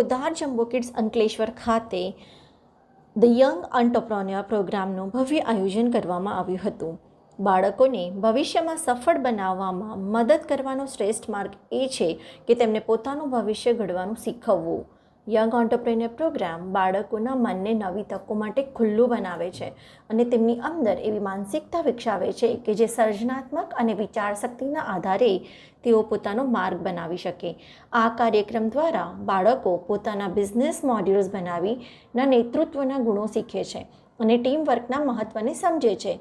Podar jumbo kids Ankleshwar ખાતે the young એન્ટરપ્રોન્યોર પ્રોગ્રામનું ભવ્ય આયોજન કરવામાં આવ્યું હતું. બાળકોને ભવિષ્યમાં સફળ બનાવવામાં મદદ કરવાનો શ્રેષ્ઠ માર્ગ એ છે કે તેમને પોતાનું ભવિષ્ય ઘડવાનું શીખવવું. યંગ ઓન્ટરપ્રેન્યોર પ્રોગ્રામ બાળકોના મનને નવી તકો માટે ખુલ્લું બનાવે છે અને તેમની અંદર એવી માનસિકતા વિકસાવે છે કે જે સર્જનાત્મક અને વિચારશક્તિના આધારે તેઓ પોતાનો માર્ગ બનાવી શકે. આ કાર્યક્રમ દ્વારા બાળકો પોતાના બિઝનેસ મોડ્યુલ્સ બનાવીના નેતૃત્વના ગુણો શીખે છે અને ટીમ વર્કના મહત્ત્વને સમજે છે.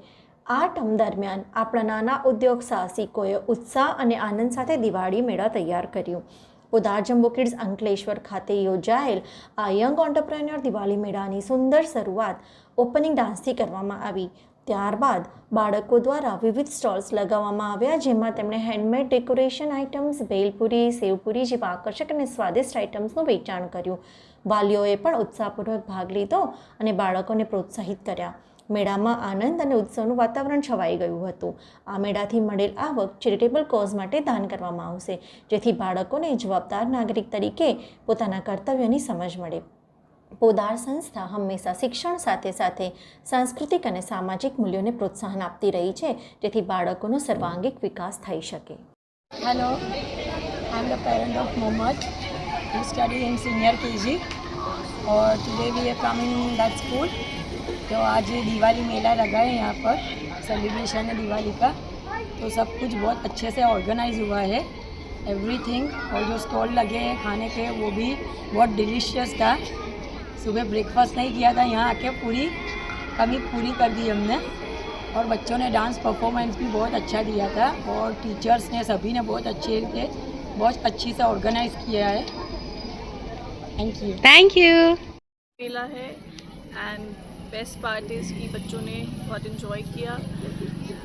આ ટર્મ દરમિયાન આપણા નાના ઉદ્યોગ સાહસિકોએ ઉત્સાહ અને આનંદ સાથે દિવાળી મેળા તૈયાર કર્યું. પોદાર જમ્બો કિડ્સ અંકલેશ્વર ખાતે યોજાયેલ આ યંગ ઓન્ટરપ્રેન્યોર દિવાળી મેળાની સુંદર શરૂઆત ઓપનિંગ ડાન્સથી કરવામાં આવી. ત્યારબાદ બાળકો દ્વારા વિવિધ સ્ટોલ્સ લગાવવામાં આવ્યા, જેમાં તેમણે handmade decoration items bhelpuri, sevpuri જેવા આકર્ષક અને સ્વાદિષ્ટ આઇટમ્સનું વેચાણ કર્યું. વાલીઓએ પણ ઉત્સાહપૂર્વક ભાગ લીધો અને બાળકોને પ્રોત્સાહિત કર્યા. મેળામાં આનંદ અને ઉત્સવનું વાતાવરણ છવાઈ ગયું હતું. આ મેળાથી મળેલ આવક ચેરિટેબલ કોઝ માટે દાન કરવામાં આવશે, જેથી બાળકોને જવાબદાર નાગરિક તરીકે પોતાના કર્તવ્યોની સમજ મળે. પોદાર સંસ્થા હંમેશા શિક્ષણ સાથે સાથે સાંસ્કૃતિક અને સામાજિક મૂલ્યોને પ્રોત્સાહન આપતી રહી છે, જેથી બાળકોનો સર્વાંગિક વિકાસ થઈ શકે. Hello I'm the parent of Mohammed who study in senior KG और today we are coming in that school. तो आज ये दिवाली मेला लगा है यहाँ पर। सेलिब्रेशन है दिवाली का। तो सब कुछ बहुत अच्छे से ऑर्गेनाइज हुआ है। एवरीथिंग और जो स्टॉल लगे हैं खाने के वो भी बहुत डिलीशियस था। सुबह ब्रेकफास्ट नहीं किया था यहाँ आके पूरी कमी पूरी कर दी हमने। और बच्चों ने डांस परफॉर्मेंस भी बहुत अच्छा दिया था। और टीचर्स ने सभी ने बहुत अच्छे से बहुत अच्छी से ऑर्गेनाइज किया है। थैंक यू थैंक यू मेला है एंड बेस्ट पार्ट इज़ कि बच्चों ने बहुत इन्जॉय किया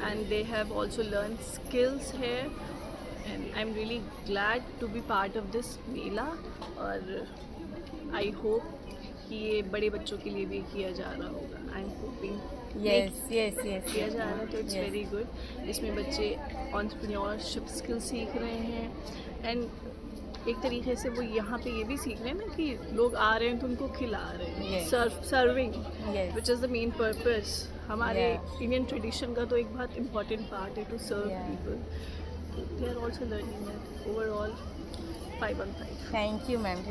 and they have also learn skills है and I am really glad to be part of this mela और आई होप कि ये बड़े बच्चों के लिए भी किया जा रहा होगा। I am hoping yes yes yes किया जा रहा है तो इट्स वेरी गुड इसमें बच्चे ऑन्टरप्रेन्योरशिप स्किल सीख रहे हैं एंड एक तरीके से वो यहाँ पे ये भी सीख रहे हैं ना कि लोग आ रहे हैं तो उनको खिला रहे हैं। Serve serving which is the main purpose हमारे Yeah. इंडियन ट्रेडिशन का तो एक बहुत इंपॉर्टेंट पार्ट है to serve. People they are also learning that overall five on five thank you ma'am